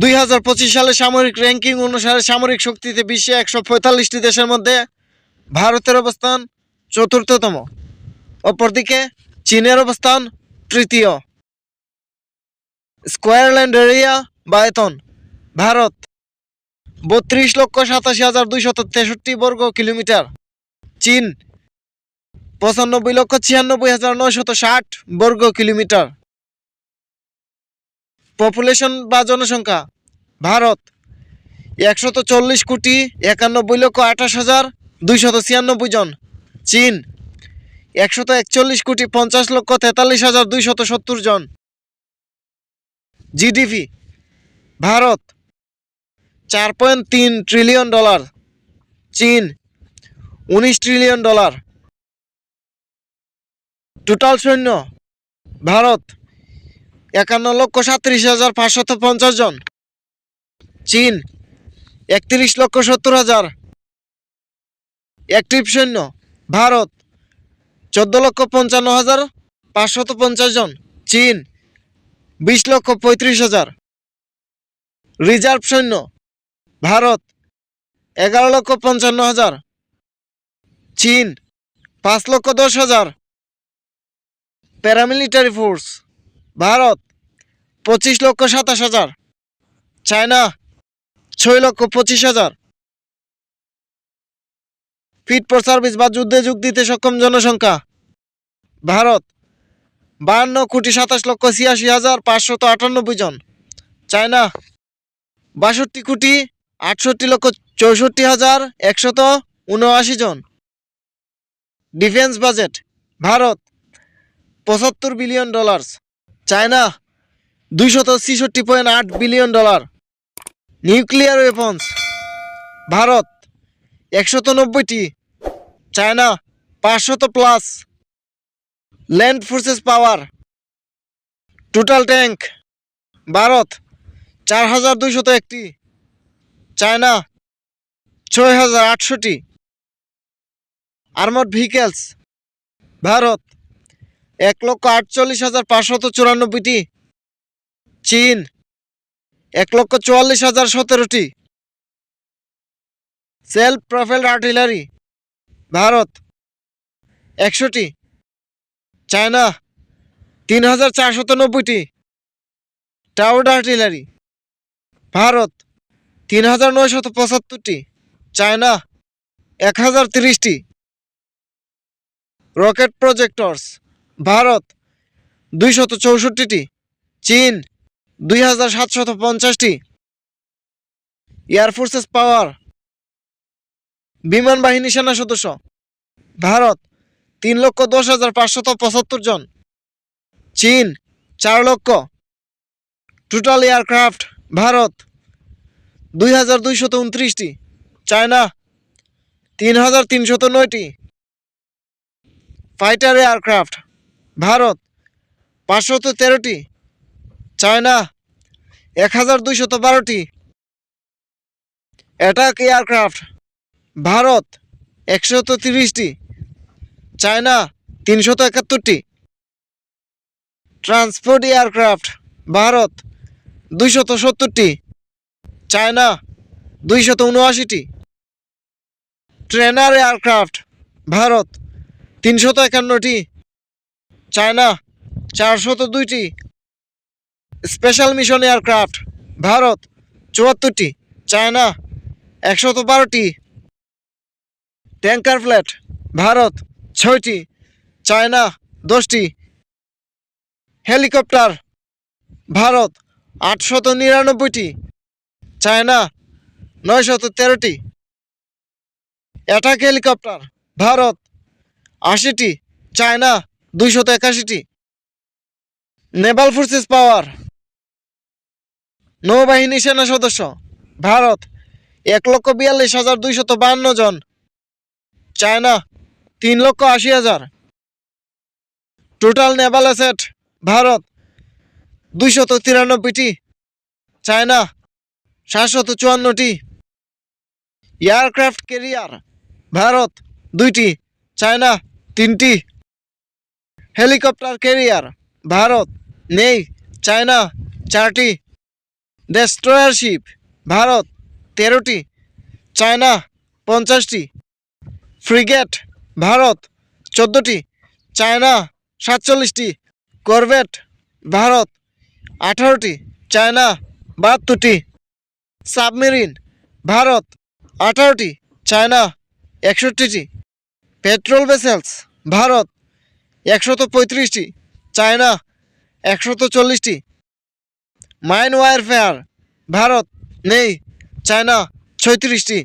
দুই হাজার পঁচিশ সালে সামরিক র্যাঙ্কিং অনুসারে সামরিক শক্তিতে বিশ্বে একশো পঁয়তাল্লিশটি দেশের মধ্যে ভারতের অবস্থান চতুর্থতম। অপরদিকে চীনের অবস্থান তৃতীয়। স্কোয়ার ল্যান্ড এরিয়া বা আয়তন ভারত, বত্রিশ লক্ষ সাতাশি হাজার দুইশত তেষট্টি বর্গ কিলোমিটার। চীন, পঁচানব্বই লক্ষ ছিয়ানব্বই হাজার নয়শত ষাট বর্গ কিলোমিটার। পপুলেশন বা জনসংখ্যা? ভারত, একশত চল্লিশ কোটি একানব্বই লক্ষ আঠাশ হাজার দুইশত ছিয়ানব্বই জন। চীন, একশত একচল্লিশ কোটি পঞ্চাশ লক্ষ তেতাল্লিশ হাজার দুইশত সত্তর জন। জিডিপি ভারত, চার পয়েন্ট তিন ট্রিলিয়ন ডলার চীন, উনিশ ট্রিলিয়ন ডলার টোটাল সৈন্য, ভারত একান্ন লক্ষ সাতত্রিশ হাজার পাঁচশত পঞ্চাশ জন। চীন, একত্রিশ লক্ষ সত্তর হাজার। অ্যাক্টিভ সৈন্য, ভারত, চোদ্দ লক্ষ পঞ্চান্ন হাজার পাঁচশত পঞ্চাশ জন। চীন, বিশ লক্ষ পঁয়ত্রিশ হাজার। রিজার্ভ সৈন্য, ভারত, এগারো লক্ষ পঞ্চান্ন হাজার। চীন, পাঁচ লক্ষ দশ হাজার। প্যারামিলিটারি ফোর্স ভারত, পঁচিশ লক্ষ সাতাশ হাজার। চায়না, ছয় লক্ষ পঁচিশ হাজার। ফিট ফর সার্ভিস বা যুদ্ধে যোগ দিতে সক্ষম জনসংখ্যা। ভারত, বাহান্ন কোটি সাতাশ লক্ষ ছিয়াশি হাজার পাঁচশত আটানব্বই জন। চায়না, বাষট্টি কোটি আটষট্টি লক্ষ চৌষট্টি হাজার একশত উনআশি জন। ডিফেন্স বাজেট ভারত, পঁচাত্তর বিলিয়ন ডলার চায়না, দুইশত ছিষট্টি পয়েন্ট আট billion dollar. Nuclear weapons, Bharat, একশত নব্বইটি। চায়না, পাঁচশত plus. Land forces power, total tank Bharat চার হাজার দুইশত একটি। চায়না ছয় হাজার আটশোটি। আর্মড ভেহিকেলস, ভারত এক লক্ষ আটচল্লিশ হাজার পাঁচশত চুরানব্বইটি। চীন, এক লক্ষ চুয়াল্লিশ হাজার সতেরোটি। সেলফ প্রোফাইল আর্টিলারি ভারত, একশোটি। চায়না, তিন হাজার চারশত নব্বইটি। টাউড আর্টিলারি ভারত, তিন হাজার নয়শত পঁচাত্তরটি। চায়না, এক হাজার তিরিশটি। রকেট প্রজেক্টরস ভারত, দুইশত চৌষট্টিটি। চীন দুই হাজার সাতশত পঞ্চাশটি। এয়ারফোর্সেস পাওয়ার। বিমান বাহিনী সেনা সদস্য। ভারত, তিন লক্ষ দশ হাজার পাঁচশত পঁচাত্তর জন। চীন, চার লক্ষ। টোটাল এয়ারক্রাফট ভারত দুই হাজার দুইশত উনত্রিশটি। চায়না তিন হাজার তিনশত নয়টি। ফাইটার এয়ারক্রাফট ভারত, পাঁচশত তেরোটি। চায়না এক হাজার দুইশত বারোটি। অ্যাটাক এয়ারক্রাফট, ভারত, একশত তিরিশটি। চায়না, তিনশত একাত্তরটি। ট্রান্সপোর্ট এয়ারক্রাফট, ভারত, দুইশত সত্তরটি। চায়না, দুইশত উনআশিটি। ট্রেনার এয়ারক্রাফট, ভারত, তিনশত একান্নটি। চায়না চারশত দুইটি স্পেশাল মিশন এয়ারক্রাফট, ভারত, চুয়াত্তরটি। চায়না একশত বারোটি ট্যাঙ্কার ফ্ল্যাট, ভারত, ছয়টি। চায়না, দশটি। হেলিকপ্টার, ভারত আটশত নিরানব্বইটি চায়না নয়শত তেরোটি অ্যাটাক হেলিকপ্টার, ভারত, আশিটি। চায়না দুইশত একাশিটি। নেভাল ফোর্সেস পাওয়ার নৌবাহিনী সেনা সদস্য। ভারত, এক লক্ষ বিয়াল্লিশ হাজার দুইশত বাহান্ন জন। চায়না, তিন লক্ষ আশি হাজার। টোটাল নেভাল অ্যাসেট ভারত, দুইশত তিরানব্বইটি। চায়না, সাতশত চুয়ান্নটি। এয়ারক্রাফট ক্যারিয়ার ভারত, দুইটি। চায়না, তিনটি। হেলিকপ্টার ক্যারিয়ার ভারত, নেই, চায়না, চারটি ডেস্ট্রয়ার শিপ ভারত, তেরোটি, চায়না, পঞ্চাশটি ফ্রিগেট ভারত, চোদ্দোটি, চায়না, সাতচল্লিশটি করভেট ভারত, আঠারোটি, চায়না, বাহাত্তরটি সাবমেরিন ভারত, আঠারোটি, চায়না, একষট্টিটি পেট্রোল ভেসেলস ভারত একশত পঁয়ত্রিশটি। চায়না একশত চল্লিশটি। মাইন ওয়ারফেয়ার ভারত নেই চায়না ছয়ত্রিশটি।